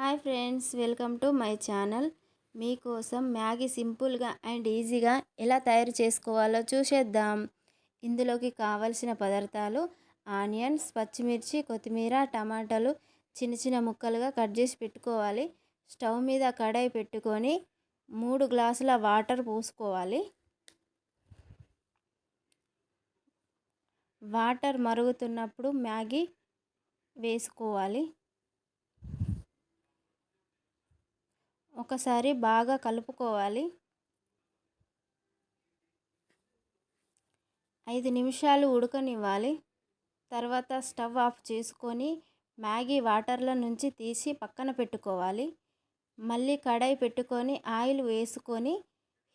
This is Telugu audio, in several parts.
Hi friends welcome to my channel. మీకోసం మ్యాగీ సింపుల్గా అండ్ ఈజీగా ఎలా తయారు చేసుకోవాలో చూసేద్దాం. ఇందులోకి కావలసిన పదార్థాలు ఆనియన్స్ పచ్చిమిర్చి కొత్తిమీర టమాటాలు చిన్న చిన్న ముక్కలుగా కట్ చేసి పెట్టుకోవాలి. స్టవ్ మీద కడాయి పెట్టుకొని మూడు గ్లాసుల వాటర్ పోసుకోవాలి. వాటర్ మరుగుతున్నప్పుడు మ్యాగీ వేసుకోవాలి. ఒకసారి బాగా కలుపుకోవాలి. ఐదు నిమిషాలు ఉడకనివ్వాలి. తర్వాత స్టవ్ ఆఫ్ చేసుకొని మ్యాగీ వాటర్ల నుంచి తీసి పక్కన పెట్టుకోవాలి. మళ్ళీ కడాయి పెట్టుకొని ఆయిల్ వేసుకొని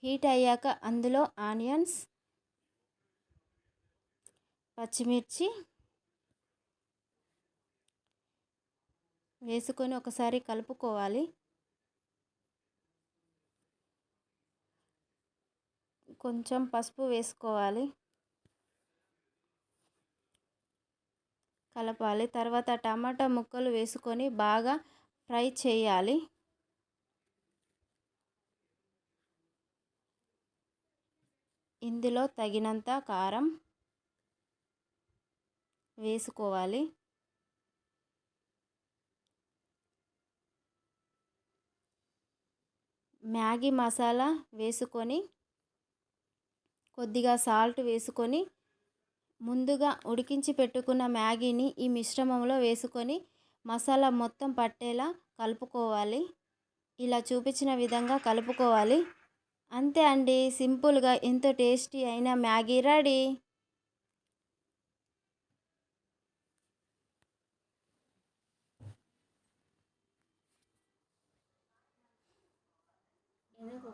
హీట్ అయ్యాక అందులో ఆనియన్స్ పచ్చిమిర్చి వేసుకొని ఒకసారి కలుపుకోవాలి. కొంచెం పసుపు వేసుకోవాలి. కలపాలి. తర్వాత టమాటా ముక్కలు వేసుకొని బాగా ఫ్రై చేయాలి. ఇందులో తగినంత కారం వేసుకోవాలి. మ్యాగీ మసాలా వేసుకొని కొద్దిగా సాల్ట్ వేసుకొని ముందుగా ఉడికించి పెట్టుకున్న మ్యాగీని ఈ మిశ్రమంలో వేసుకొని మసాలా మొత్తం పట్టేలా కలుపుకోవాలి. ఇలా చూపించిన విధంగా కలుపుకోవాలి. అంతే అండి. సింపుల్గా ఎంతో టేస్టీ అయిన మ్యాగీ రెడీ. ఎందుకు?